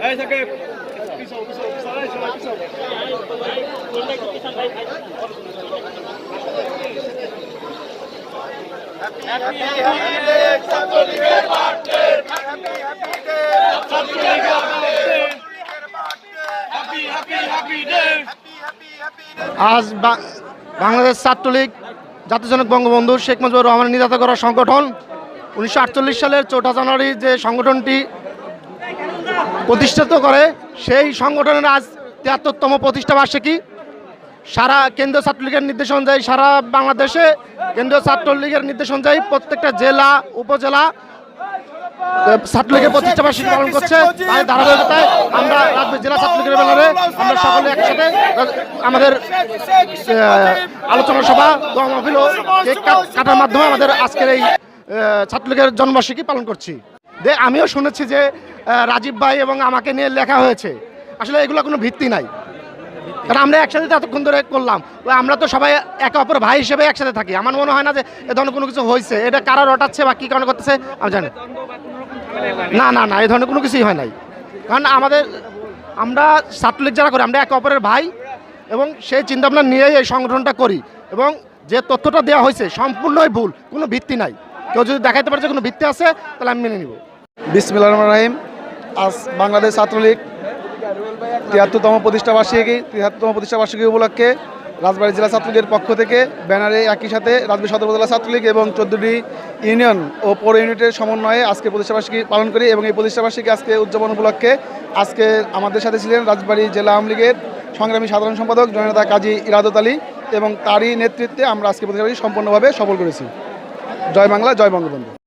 Ayo, sakit. Bisa, bisa. আজ বাংলাদেশ ছাত্রলীগ জাতিজনক বঙ্গবন্ধু শেখ মুজিবুর রহমানের নির্যাতন করা সংগঠন উনিশশো আটচল্লিশ সালের চৌঠা জানুয়ারি যে সংগঠনটি প্রতিষ্ঠিত করে, সেই সংগঠনের আজ তিয়াত্তরতম প্রতিষ্ঠা বার্ষিকী। সারা কেন্দ্রীয় ছাত্রলীগের নির্দেশ অনুযায়ী সারা বাংলাদেশে কেন্দ্রীয় ছাত্রলীগের নির্দেশ অনুযায়ী প্রত্যেকটা জেলা, উপজেলা ছাত্রলীগের প্রতিষ্ঠা বার্ষিকী পালন করছে। তাই ধারাবাহিকতায় আমরা রাজবাড়ী জেলা ছাত্রলীগের ব্যানারে আমরা সকলে একসাথে আমাদের আলোচনা সভা, দোয়া কেক কাট- কাটার মাধ্যমে আমাদের আজকের এই ছাত্রলীগের জন্মবার্ষিকী পালন করছি। দে, আমিও শুনেছি যে রাজীব ভাই এবং আমাকে নিয়ে লেখা হয়েছে। আসলে এগুলো কোনো ভিত্তি নাই। কারণ আমরা একসাথে এতক্ষণ ধরে করলাম। আমরা তো সবাই একে অপর ভাই হিসেবে একসাথে থাকি। আমার মনে হয় না যে এ ধরনের কোনো কিছু হয়েছে এটা কারা রটাচ্ছে বা কী কারণে করতেছে, আমি জানি না। না না এ ধরনের কোনো কিছুই হয় নাই। কারণ আমাদের, আমরা ছাত্রলীগ যারা করি, আমরা একে অপরের ভাই এবং সেই চিন্তাভাবনা নিয়েই এই সংগঠনটা করি এবং যে তথ্যটা দেওয়া হয়েছে সম্পূর্ণই ভুল, কোনো ভিত্তি নাই। কেউ যদি দেখাইতে পারে যে কোনো ভিত্তি আছে, তাহলে আমি মেনে নিব। বিসমিল্লাহ রহমান রাহিম। আজ বাংলাদেশ ছাত্রলীগ তিয়াত্তরতম প্রতিষ্ঠা বার্ষিকী, তিয়াত্তরতম প্রতিষ্ঠা বার্ষিকী উপলক্ষে রাজবাড়ী জেলা ছাত্রলীগের পক্ষ থেকে ব্যানারে একই সাথে রাজবাড়ী সদর উপজেলা ছাত্রলীগ এবং চোদ্দটি ইউনিয়ন ও পৌর ইউনিটের সমন্বয়ে আজকে প্রতিষ্ঠা বার্ষিকী পালন করি এবং এই প্রতিষ্ঠা বার্ষিকী আজকে উদযাপন উপলক্ষে আজকে আমাদের সাথে ছিলেন রাজবাড়ী জেলা আওয়ামী লীগের সংগ্রামী সাধারণ সম্পাদক জননেতা কাজী ইরাদত আলী এবং তারই নেতৃত্বে আমরা আজকে প্রতিষ্ঠা সম্পূর্ণভাবে সফল করেছি। জয় বাংলা, জয় বঙ্গবন্ধু।